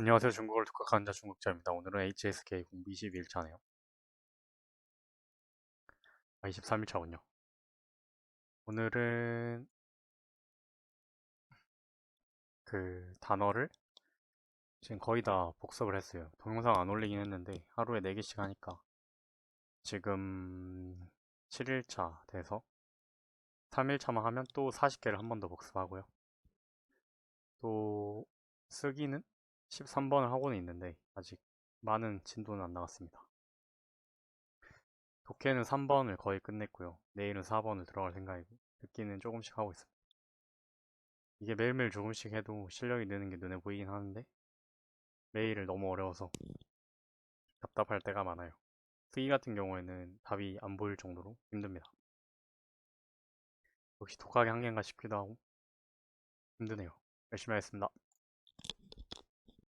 안녕하세요. 중국어를 독학하는 자 중국자입니다. 오늘은 HSK 공부 22일차네요. 아, 23일차군요. 오늘은 그 단어를 지금 거의 다 복습을 했어요. 동영상 안 올리긴 했는데 하루에 4개씩 하니까 지금 7일차 돼서 3일차만 하면 또 40개를 한 번 더 복습하고요. 또 쓰기는 13번을 하고는 있는데 아직 많은 진도는 안 나갔습니다. 독해는 3번을 거의 끝냈고요. 내일은 4번을 들어갈 생각이고 듣기는 조금씩 하고 있습니다. 이게 매일매일 조금씩 해도 실력이 느는 게 눈에 보이긴 하는데 매일을 너무 어려워서 답답할 때가 많아요. 쓰기 같은 경우에는 답이 안 보일 정도로 힘듭니다. 역시 독학의 한계인가 싶기도 하고 힘드네요. 열심히 하겠습니다.